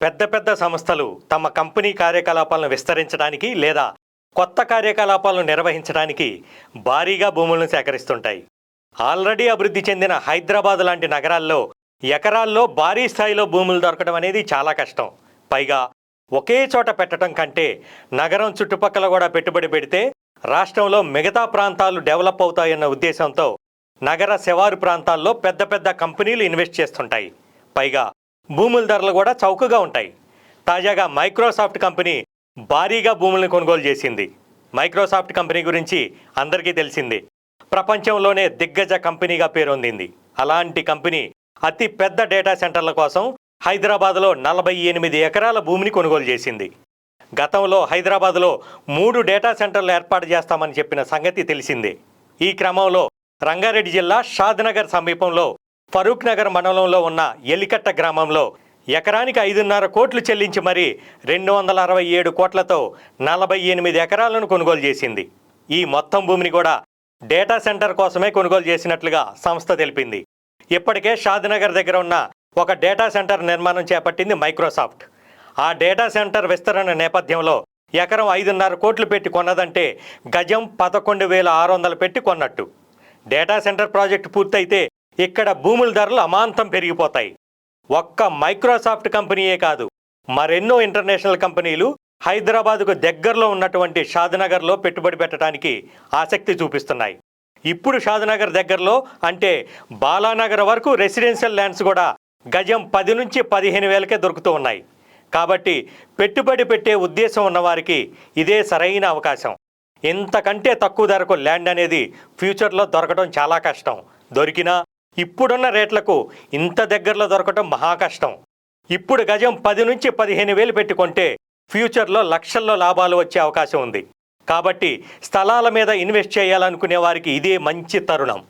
పెద్ద పెద్ద సంస్థలు తమ కంపెనీ కార్యకలాపాలను విస్తరించడానికి లేదా కొత్త కార్యకలాపాలను నిర్వహించడానికి భారీగా భూములను సేకరిస్తుంటాయి. ఆల్రెడీ అభివృద్ధి చెందిన హైదరాబాద్ లాంటి నగరాల్లో ఎకరాల్లో భారీ స్థాయిలో భూములు దొరకడం అనేది చాలా కష్టం. పైగా ఒకే చోట పెట్టడం కంటే నగరం చుట్టుపక్కల కూడా పెట్టుబడి పెడితే రాష్ట్రంలో మిగతా ప్రాంతాలు డెవలప్ అవుతాయన్న ఉద్దేశంతో నగర శివారు ప్రాంతాల్లో పెద్ద పెద్ద కంపెనీలు ఇన్వెస్ట్ చేస్తుంటాయి. పైగా భూముల ధరలు కూడా చౌకగా ఉంటాయి. తాజాగా మైక్రోసాఫ్ట్ కంపెనీ భారీగా భూములను కొనుగోలు చేసింది. మైక్రోసాఫ్ట్ కంపెనీ గురించి అందరికీ తెలిసింది. ప్రపంచంలోనే దిగ్గజ కంపెనీగా పేరొందింది. అలాంటి కంపెనీ అతి పెద్ద డేటా సెంటర్ల కోసం హైదరాబాద్లో నలభై ఎనిమిది ఎకరాల భూమిని కొనుగోలు చేసింది. గతంలో హైదరాబాద్లో మూడు డేటా సెంటర్లు ఏర్పాటు చేస్తామని చెప్పిన సంగతి తెలిసిందే. ఈ క్రమంలో రంగారెడ్డి జిల్లా షాద్నగర్ సమీపంలో ఫరూక్ నగర్ మండలంలో ఉన్న ఎలికట్ట గ్రామంలో ఎకరానికి ఐదున్నర కోట్లు చెల్లించి మరీ రెండు వందల అరవై ఏడు కోట్లతో నలభై ఎనిమిది ఎకరాలను కొనుగోలు చేసింది. ఈ మొత్తం భూమిని కూడా డేటా సెంటర్ కోసమే కొనుగోలు చేసినట్లుగా సంస్థ తెలిపింది. ఇప్పటికే షాద్నగర్ దగ్గర ఉన్న ఒక డేటా సెంటర్ నిర్మాణం చేపట్టింది మైక్రోసాఫ్ట్. ఆ డేటా సెంటర్ విస్తరణ నేపథ్యంలో ఎకరం ఐదున్నర కోట్లు పెట్టి కొన్నదంటే గజం పదకొండు వేల ఆరు వందలు పెట్టి కొన్నట్టు. డేటా సెంటర్ ప్రాజెక్టు పూర్తయితే ఇక్కడ భూముల ధరలు అమాంతం పెరిగిపోతాయి. ఒక్క మైక్రోసాఫ్ట్ కంపెనీయే కాదు మరెన్నో ఇంటర్నేషనల్ కంపెనీలు హైదరాబాద్కు దగ్గరలో ఉన్నటువంటి షాద్నగర్లో పెట్టుబడి పెట్టడానికి ఆసక్తి చూపిస్తున్నాయి. ఇప్పుడు షాద్నగర్ దగ్గరలో అంటే బాలానగర్ వరకు రెసిడెన్షియల్ ల్యాండ్స్ కూడా గజం పది నుంచి పదిహేను వేలకే దొరుకుతూ ఉన్నాయి. కాబట్టి పెట్టుబడి పెట్టే ఉద్దేశం ఉన్నవారికి ఇదే సరైన అవకాశం. ఇంతకంటే తక్కువ ధరకు ల్యాండ్ అనేది ఫ్యూచర్లో దొరకడం చాలా కష్టం. దొరికినా ఇప్పుడున్న రేట్లకు ఇంత దగ్గరలో దొరకడం మహా కష్టం. ఇప్పుడు గజం పది నుంచి పదిహేను వేలు పెట్టుకుంటే ఫ్యూచర్లో లక్షల్లో లాభాలు వచ్చే అవకాశం ఉంది. కాబట్టి స్థలాల మీద ఇన్వెస్ట్ చేయాలనుకునే వారికి ఇదే మంచి తరుణం.